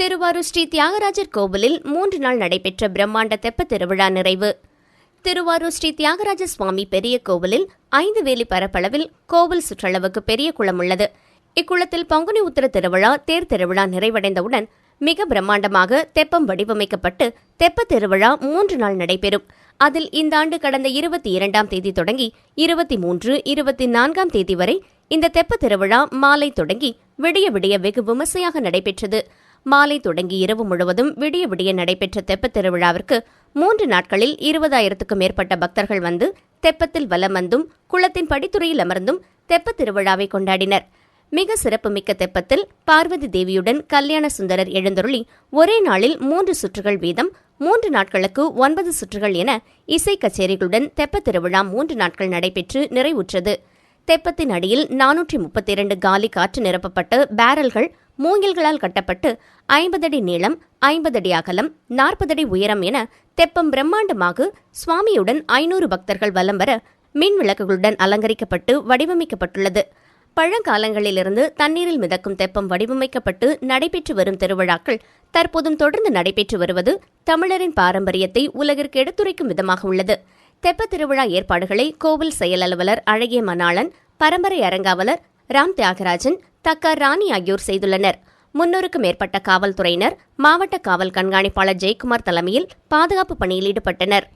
திருவாரூர் ஸ்ரீ தியாகராஜர் கோவிலில் மூன்று நாள் நடைபெற்ற பிரம்மாண்ட தெப்பத் திருவிழா நிறைவு. திருவாரூர் ஸ்ரீ தியாகராஜ சுவாமி பெரிய கோவிலில் ஐந்து வேலி பரப்பளவில் கோவில் சுற்றளவுக்கு பெரிய குளம் உள்ளது. இக்குளத்தில் பங்குனி உத்தர திருவிழா தேர் திருவிழா நிறைவடைந்தவுடன் மிக பிரம்மாண்டமாக தெப்பம் வடிவமைக்கப்பட்டு தெப்ப திருவிழா மூன்று நாள் நடைபெறும். அதில் இந்த ஆண்டு கடந்த இருபத்தி இரண்டாம் தேதி தொடங்கி இருபத்தி மூன்று இருபத்தி நான்காம் தேதி வரை இந்த தெப்பத் திருவிழா மாலை தொடங்கி விடிய விடிய வெகு விமர்சையாக நடைபெற்றது. மாலை தொடங்கி இரவு முழுவதும் விடிய விடிய நடைபெற்ற தெப்பத் திருவிழாவிற்கு மூன்று நாட்களில் இருபதாயிரத்துக்கும் மேற்பட்ட பக்தர்கள் வந்து தெப்பத்தில் வலம் வந்தும் குளத்தின் படித்துறையில் அமர்ந்தும் தெப்பத் திருவிழாவை கொண்டாடினர். மிக சிறப்புமிக்க தெப்பத்தில் பார்வதி தேவியுடன் கல்யாண சுந்தரர் எழுந்தருளி ஒரே நாளில் மூன்று சுற்றுகள் வீதம் மூன்று நாட்களுக்கு ஒன்பது சுற்றுகள் என இசை கச்சேரிகளுடன் தெப்பத் திருவிழா மூன்று நாட்கள் நடைபெற்று நிறைவுற்றது. தெப்பத்தின் அடியில் நானூற்றி முப்பத்தி இரண்டு காலி காற்று நிரப்பப்பட்டு பேரல்கள் மூங்கில்களால் கட்டப்பட்டு ஐம்பது அடி நீளம் ஐம்பது அடி அகலம் நாற்பது அடி உயரம் என தெப்பம் பிரம்மாண்டமாக சுவாமியுடன் ஐநூறு பக்தர்கள் வலம் வர மின் விளக்குகளுடன் அலங்கரிக்கப்பட்டு வடிவமைக்கப்பட்டுள்ளது. பழங்காலங்களிலிருந்து தண்ணீரில் மிதக்கும் தெப்பம் வடிவமைக்கப்பட்டு நடைபெற்று வரும் திருவிழாக்கள் தற்போதும் தொடர்ந்து நடைபெற்று வருவது தமிழரின் பாரம்பரியத்தை உலகிற்கு எடுத்துரைக்கும் விதமாக உள்ளது. தெப்பத் திருவிழா ஏற்பாடுகளை கோவில் செயல் அலுவலர் அழகிய மணாளன் பரம்பரை அரங்காவலர் ராம் தியாகராஜன் தக்க ராணி ஆகியோர் செய்துள்ளனர். முன்னூறுக்கும் மேற்பட்ட காவல்துறையினர் மாவட்ட காவல் கண்காணிப்பாளர் ஜெயக்குமார் தலைமையில் பாதுகாப்பு பணியில் ஈடுபட்டனர்.